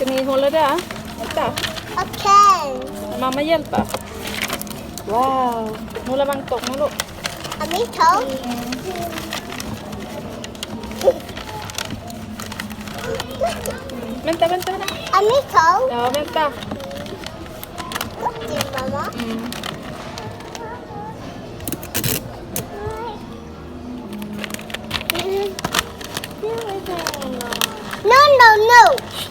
Ska ni hålla där? Vänta. Okej. Mamma hjälper. Wow. Hålla vagntång nu då. Har vi tåg? Vänta, vänta. vänta. Har vi tåg? Ja, vänta. Din mamma. Mm. No, no, no.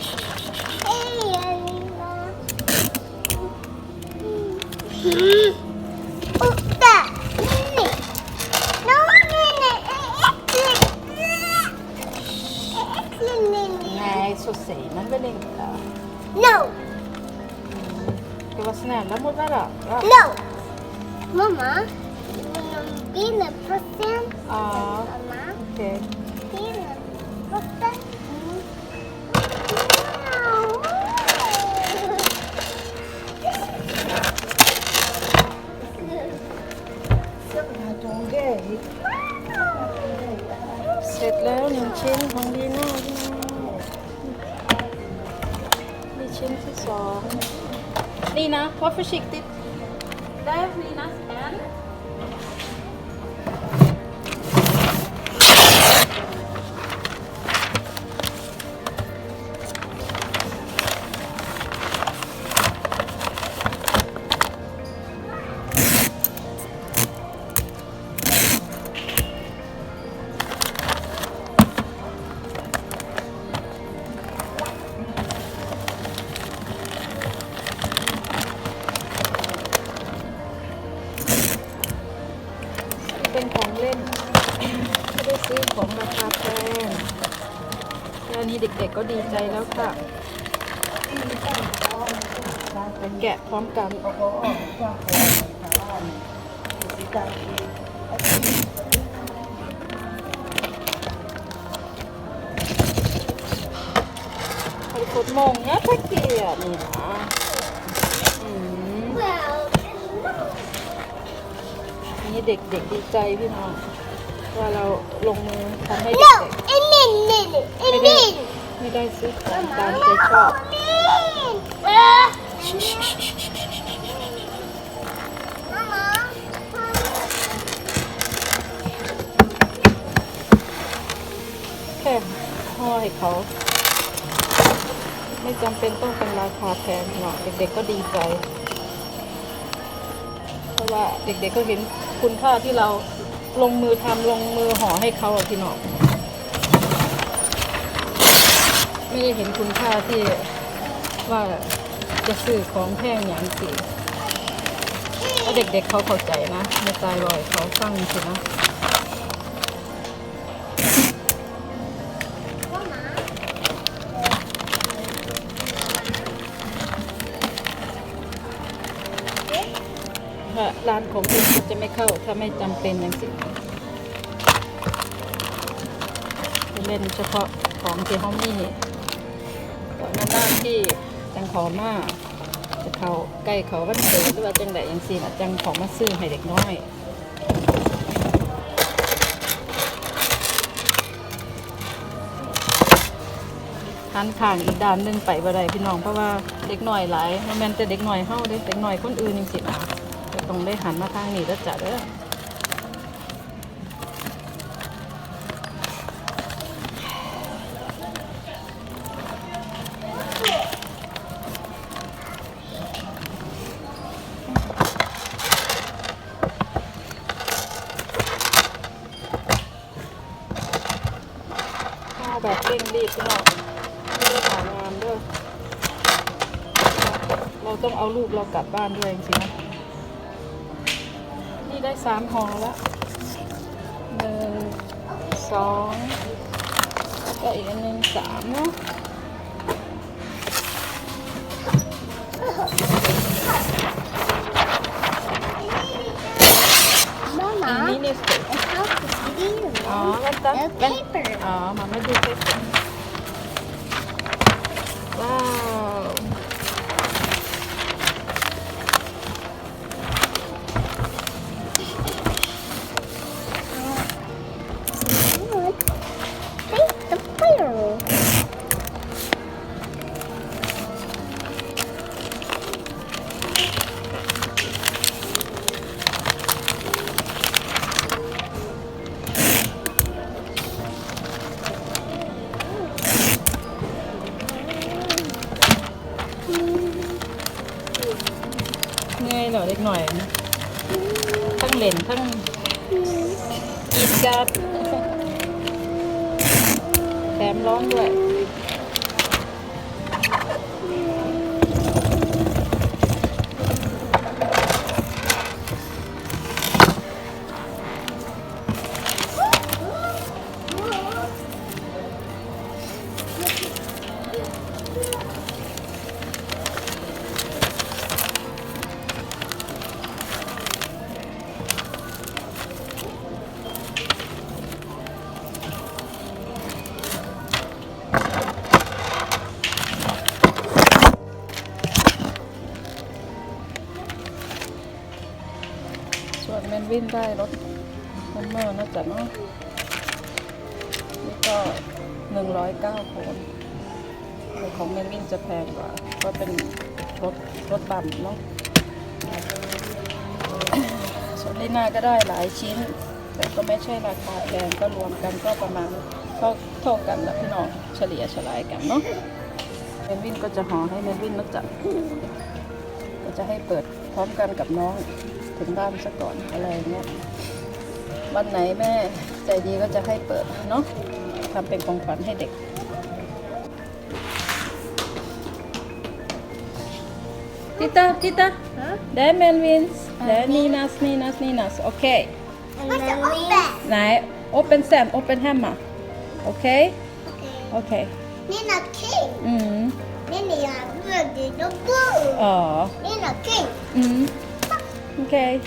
Säger man väl inte. No, Ska vara snälla mot varandra. no. Mamma, vill du en present? Ja, Mamma, okej. vill du en present? Wow. เสร็จ ชิ้นของดีน่าพี่น้องนี่ชิ้นที่สองนี่นะ var försiktigt där Nina en ของราคาแพงแค่นี้เด็กๆก็ดีใจแล้วค่ะแกะพร้อมกันไอ้คนมงเนี่ยตะเกียบนี่นะอืมนี่เด็กๆดีใจพี่น้อง ว่าเราลงมือทำให้ no, เด็ก en min, min, en min. ๆไม่ได้ซื้อของตามใจชอบ Min. Ah. Mamma. แค่ห่อให้เขา ไม่จำเป็นต้องเป็นราคาแพงเนาะเด็กๆก็ดีใจ เพราะว่าเด็กๆก็เห็นคุณค่าที่เรา ลงมือทำลงมือห่อให้เขาอะพี่น้องไม่ได้เห็นคุณค่าที่ว่าจะซื้อของแพงอย่างสิถ้าเด็กๆเขาเข้าใจนะในใจลอยเขาฟังสินะ ร้านของคุณจะไม่เข้าถ้าไม่จำเป็นอย่างสิจะเล่นเฉพาะของที่เขามีก่อนหน้าที่จังขอมาจะเขาใกล้เขาวันเกิดหรือว่าจังใดอย่างสินจังขอมาซื้อให้เด็กน้อยหันข้างอีกด้านหนึงไปบ่ได้พี่น้องเพราะว่าเด็กหน้อยหลายมันแม่นแต่เด็กหน้อยเฮาเด้เด็กหน้อยคนอื่นจริงๆนะ ต้องได้หันมาทางนี้แล้วจ้ะเด้อข้าวแบบเร่งรีบเน้องไม่ได้ถ่ายงานด้วย เราต้องเอาลูกเรากลับบ้านด้วยจริงๆนะนี่ ได้สามห่อแล้วหนึ่งสองก็อีกอันหนึ่งสามเนาะอัน Mamma. นี้นี่สวยอ๋อแล้วจ้ะ The เป็น paper. อ๋อมามาดูไปก่อนว้าว หน่อยทั้งเล่นทั้งกินกันแถมร้องด้วย แมนวินได้รถฮัมเมอร์นะจ๊ะเนาะนี่ก็หนึ่งร้อยเก้าโคนแต่ของแมนวินจะแพงกว่า ก็เป็นรถรถบัมเนาะส่วนลีน่าก็ได้หลายชิ้น แต่ก็ไม่ใช่ราคาแพงก็รวมกันก็ประมาณเท่าเท่ากันและพี่น้องเฉลี่ยเฉลายกันเนาะแมนวินก็จะห่อให้แมนวินนะจ๊ะก็จะให้เปิดพร้อมกันกับน้อง ถึงบ้านซะก่อนอะไรเงี้ยวันไหนแม่ใจดีก็จะให้เปิดเนาะทำเป็นของขวัญให้เด็ก Titta, titta. Det är Melvins. Det är Ninas, Ninas, Ninas. Okej. What's the open? Nej, open sen. Open hemma. Okej? Okay. Okej. Nina King. Mm. Nina är röd och blå. Ja. Nina King. Mm. Okej.